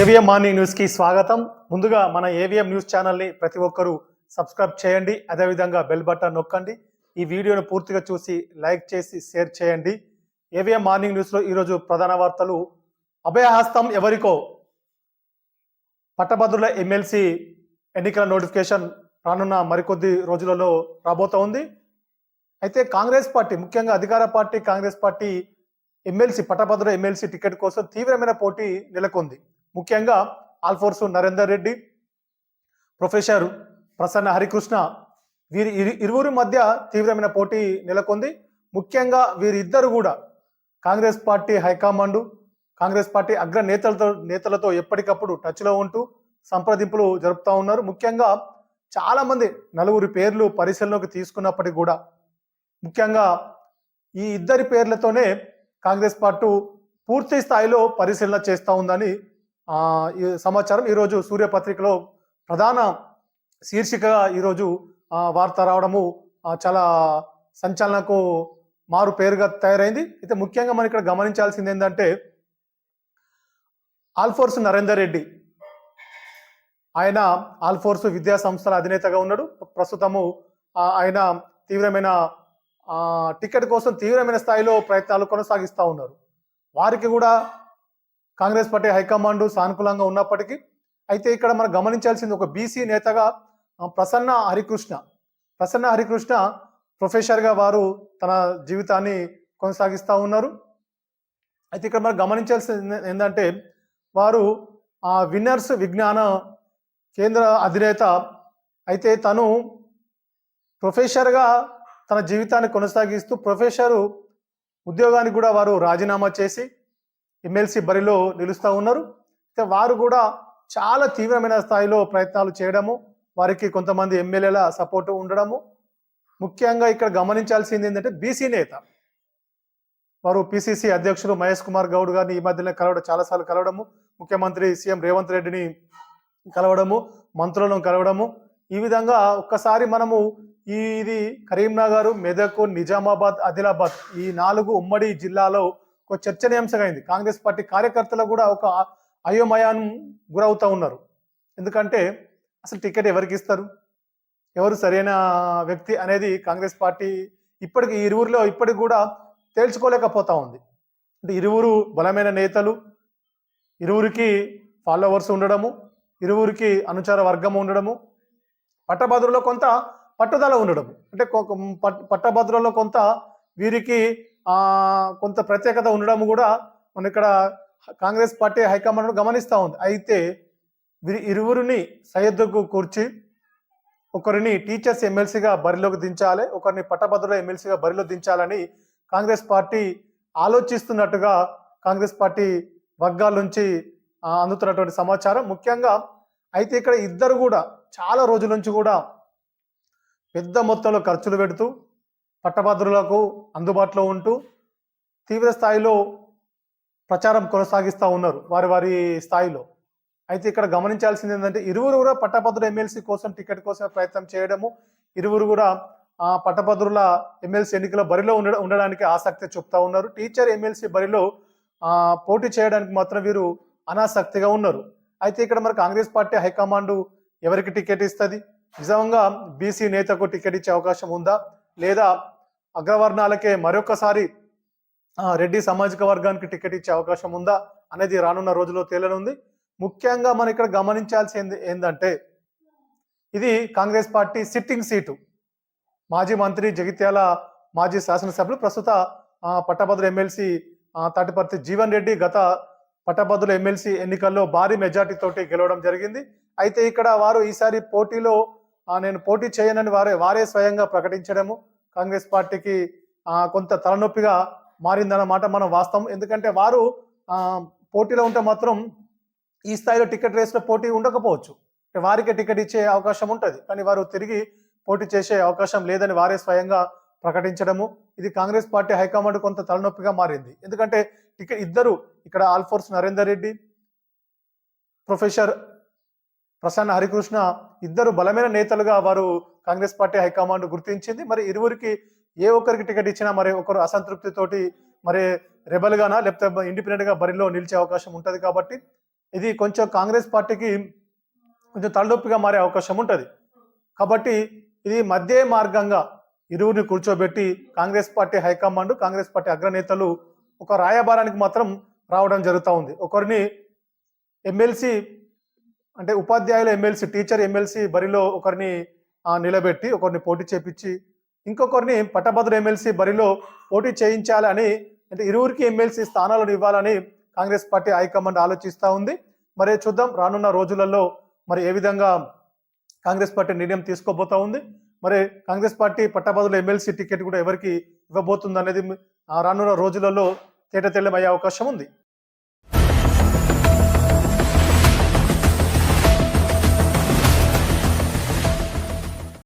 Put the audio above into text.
AVM morning న్యూస్కి స్వాగతం. ముందుగా మన ఏవిఎం న్యూస్ ఛానల్ని ప్రతి ఒక్కరూ సబ్స్క్రైబ్ చేయండి. అదేవిధంగా బెల్ బటన్ నొక్కండి. ఈ వీడియోను పూర్తిగా చూసి లైక్ చేసి షేర్ చేయండి. ఏవిఎం మార్నింగ్ న్యూస్లో ఈరోజు ప్రధాన వార్తలు. అభయహస్తం ఎవరికో? పట్టభద్రుల ఎమ్మెల్సీ ఎన్నికల నోటిఫికేషన్ రానున్న మరికొద్ది రోజులలో రాబోతా ఉంది అయితే కాంగ్రెస్ పార్టీ ముఖ్యంగా అధికార పార్టీ కాంగ్రెస్ పార్టీ ఎమ్మెల్సీ పట్టభద్రుల ఎమ్మెల్సీ టికెట్ కోసం తీవ్రమైన పోటీ నెలకొంది. ముఖ్యంగా ఆల్ఫోర్సు నరేందర్ రెడ్డి ప్రొఫెసర్ ప్రసన్న హరికృష్ణ. వీరి ఇరు- ఇరువురి మధ్య తీవ్రమైన పోటీ నెలకొంది. ముఖ్యంగా వీరిద్దరు కూడా Congress party high command Congress party అగ్ర నేతలతో నేతలతో ఎప్పటికప్పుడు టచ్లో ఉంటూ సంప్రదింపులు జరుపుతూ ఉన్నారు. ముఖ్యంగా చాలామంది నలుగురి పేర్లు పరిశీలనలోకి తీసుకున్నప్పటికీ కూడా ముఖ్యంగా ఈ ఇద్దరి పేర్లతోనే కాంగ్రెస్ పార్టీ పూర్తి స్థాయిలో పరిశీలన చేస్తూ ఉందని సమాచారం ఈరోజు సూర్యపత్రికలో ప్రధాన శీర్షికగా ఈరోజు వార్త రావడము చాలా సంచలనకు మారు పేరుగా తయారైంది. అయితే ముఖ్యంగా మనం ఇక్కడ గమనించాల్సింది ఏంటంటే ఆల్ఫోర్స్ నరేందర్ రెడ్డి. ఆయన ఆల్ఫోర్స్ విద్యా సంస్థల అధినేతగా ఉన్నాడు. ప్రస్తుతము ఆయన తీవ్రమైన టికెట్ కోసం తీవ్రమైన స్థాయిలో ప్రయత్నాలు కొనసాగిస్తూ ఉన్నారు. వారికి కూడా కాంగ్రెస్ పార్టీ హైకమాండ్ సానుకూలంగా ఉన్నప్పటికీ అయితే ఇక్కడ మనం గమనించాల్సింది ఒక బీసీ నేతగా ప్రసన్న హరికృష్ణ. ప్రసన్న హరికృష్ణ ప్రొఫెసర్గా వారు తన జీవితాన్ని కొనసాగిస్తూ ఉన్నారు. అయితే ఇక్కడ మనం గమనించాల్సింది ఏంటంటే వారు ఆ విన్నర్స్ విజ్ఞాన కేంద్ర అధినేత అయితే తను ప్రొఫెసర్గా తన జీవితాన్ని కొనసాగిస్తూ ప్రొఫెసరు ఉద్యోగానికి కూడా వారు రాజీనామా చేసి ఎమ్మెల్సీ బరిలో నిలుస్తూ ఉన్నారు. అయితే వారు కూడా చాలా తీవ్రమైన స్థాయిలో ప్రయత్నాలు చేయడము వారికి కొంతమంది ఎమ్మెల్యేల సపోర్టు ఉండడము. ముఖ్యంగా ఇక్కడ గమనించాల్సింది ఏంటంటే బీసీ నేత. వారు పిసిసి అధ్యక్షులు మహేష్ కుమార్ గౌడ్ గారిని ఈ మధ్యలో కలవడం చాలాసార్లు కలవడము. ముఖ్యమంత్రి సీఎం రేవంత్ రెడ్డిని కలవడము మంత్రులను కలవడము. ఈ విధంగా ఒక్కసారి మనము ఇది కరీంనగర్ మెదక్ నిజామాబాద్ ఆదిలాబాద్ ఈ నాలుగు ఉమ్మడి జిల్లాలో ఒక చర్చనీయాంశంగా అయింది కాంగ్రెస్ పార్టీ కార్యకర్తలు కూడా ఒక అయోమయాన్ని గురవుతూ ఉన్నారు. ఎందుకంటే అసలు టికెట్ ఎవరికి ఇస్తారు? ఎవరు సరైన వ్యక్తి అనేది కాంగ్రెస్ పార్టీ ఇప్పటికి ఇరువురిలో ఇప్పటికి కూడా తేల్చుకోలేకపోతా ఉంది. అంటే ఇరువురు బలమైన నేతలు ఇరువురికి ఫాలోవర్స్ ఉండడము ఇరువురికి అనుచర వర్గం ఉండడము పట్టభద్రులో కొంత పట్టుదల ఉండడము. అంటే కొ- కొంత వీరికి కొంత ప్రత్యేకత ఉండడం కూడా మన ఇక్కడ కాంగ్రెస్ పార్టీ హైకమాండ్ గమనిస్తూ ఉంది. అయితే వీరి ఇరువురిని సయ్యద్దుకు కూర్చి ఒకరిని టీచర్స్ ఎమ్మెల్సీగా బరిలోకి దించాలి ఒకరిని పట్టభద్రుల ఎమ్మెల్సీగా బరిలో దించాలని కాంగ్రెస్ పార్టీ ఆలోచిస్తున్నట్టుగా కాంగ్రెస్ పార్టీ వర్గాల నుంచి అందుతున్నటువంటి సమాచారం. ముఖ్యంగా అయితే ఇక్కడ ఇద్దరు కూడా చాలా రోజుల నుంచి కూడా పెద్ద మొత్తంలో ఖర్చులు పెడుతూ పట్టభద్రులకు అందుబాటులో ఉంటూ తీవ్ర స్థాయిలో ప్రచారం కొనసాగిస్తూ ఉన్నారు వారి వారి స్థాయిలో. అయితే ఇక్కడ గమనించాల్సింది ఏంటంటే ఇరువురు కూడా పట్టభద్రుల ఎమ్మెల్సీ కోసం టికెట్ కోసం ప్రయత్నం చేయడము ఇరువురు కూడా పట్టభద్రుల ఎమ్మెల్సీ ఎన్నికల బరిలో ఉండ ఉండడానికి ఆసక్తి చూపుతా ఉన్నారు. టీచర్ ఎమ్మెల్సీ బరిలో పోటీ చేయడానికి మాత్రం వీరు అనాసక్తిగా ఉన్నారు. అయితే ఇక్కడ మరి కాంగ్రెస్ పార్టీ హైకమాండ్ ఎవరికి టికెట్ ఇస్తుంది? నిజంగా బీసీ నేతకు టికెట్ ఇచ్చే అవకాశం ఉందా? లేదా అగ్రవర్ణాలకే మరొకసారి రెడ్డి సామాజిక వర్గానికి టికెట్ ఇచ్చే అవకాశం ఉందా అనేది రానున్న రోజుల్లో తేలనుంది. ముఖ్యంగా మనం ఇక్కడ గమనించాల్సింది ఏంటంటే ఇది కాంగ్రెస్ పార్టీ సిట్టింగ్ సీటు. మాజీ మంత్రి జగిత్యాల మాజీ శాసనసభ్యులు ప్రస్తుత పట్టభద్రుల ఎమ్మెల్సీ తాటిపర్తి జీవన్ రెడ్డి గత పట్టభద్రుల ఎమ్మెల్సీ ఎన్నికల్లో భారీ మెజార్టీతోటి గెలవడం జరిగింది. అయితే ఇక్కడ వారు ఈసారి పోటీలో నేను పోటీ చేయనని వారే వారే స్వయంగా ప్రకటించడము కాంగ్రెస్ పార్టీకి కొంత తలనొప్పిగా మారిందన్నమాట మనం వాస్తవం. ఎందుకంటే వారు పోటీలో ఉంటే మాత్రం ఈ స్థాయిలో టికెట్ రేస్లో పోటీ ఉండకపోవచ్చు. వారికే టికెట్ ఇచ్చే అవకాశం ఉంటుంది. కానీ వారు తిరిగి పోటీ చేసే అవకాశం లేదని వారే స్వయంగా ప్రకటించడము. ఇది కాంగ్రెస్ పార్టీ హైకమాండ్ కొంత తలనొప్పిగా మారింది. ఎందుకంటే టికెట్ ఇద్దరు ఇక్కడ ఆల్ఫోర్స్ నరేందర్ రెడ్డి ప్రొఫెసర్ ప్రసన్న హరికృష్ణ ఇద్దరు బలమైన నేతలుగా వారు కాంగ్రెస్ పార్టీ హైకమాండ్ గుర్తించింది. మరి ఇరువురికి ఏ ఒక్కరికి టికెట్ ఇచ్చినా మరి ఒకరు అసంతృప్తితోటి మరి రెబల్ గానా లేకపోతే ఇండిపెండెంట్గా బరిలో నిలిచే అవకాశం ఉంటుంది కాబట్టి ఇది కొంచెం కాంగ్రెస్ పార్టీకి కొంచెం తలనొప్పిగా మారే అవకాశం ఉంటుంది. కాబట్టి ఇది మధ్య మార్గంగా ఇరువురిని కూర్చోబెట్టి Congress party high command Congress party అగ్రనేతలు ఒక రాయబారానికి మాత్రం రావడం జరుగుతూ ఉంది. ఒకరిని ఎమ్మెల్సీ అంటే ఉపాధ్యాయులు ఎమ్మెల్సీ టీచర్ ఎమ్మెల్సీ బరిలో ఒకరిని నిలబెట్టి ఒకరిని పోటీ చేపించి ఇంకొకరిని పట్టభద్ర ఎమ్మెల్సీ బరిలో పోటీ చేయించాలని అంటే ఇరువురికి ఎమ్మెల్సీ స్థానాలను ఇవ్వాలని కాంగ్రెస్ పార్టీ హైకమాండ్ ఆలోచిస్తూ ఉంది. మరి చూద్దాం రానున్న రోజులలో మరి ఏ విధంగా కాంగ్రెస్ పార్టీ నిర్ణయం తీసుకోబోతా ఉంది. మరి కాంగ్రెస్ పార్టీ పట్టభద్రుల ఎమ్మెల్సీ టికెట్ కూడా ఎవరికి ఇవ్వబోతుంది అనేది రానున్న రోజులలో తేట తెల్లమయ్యే అవకాశం ఉంది.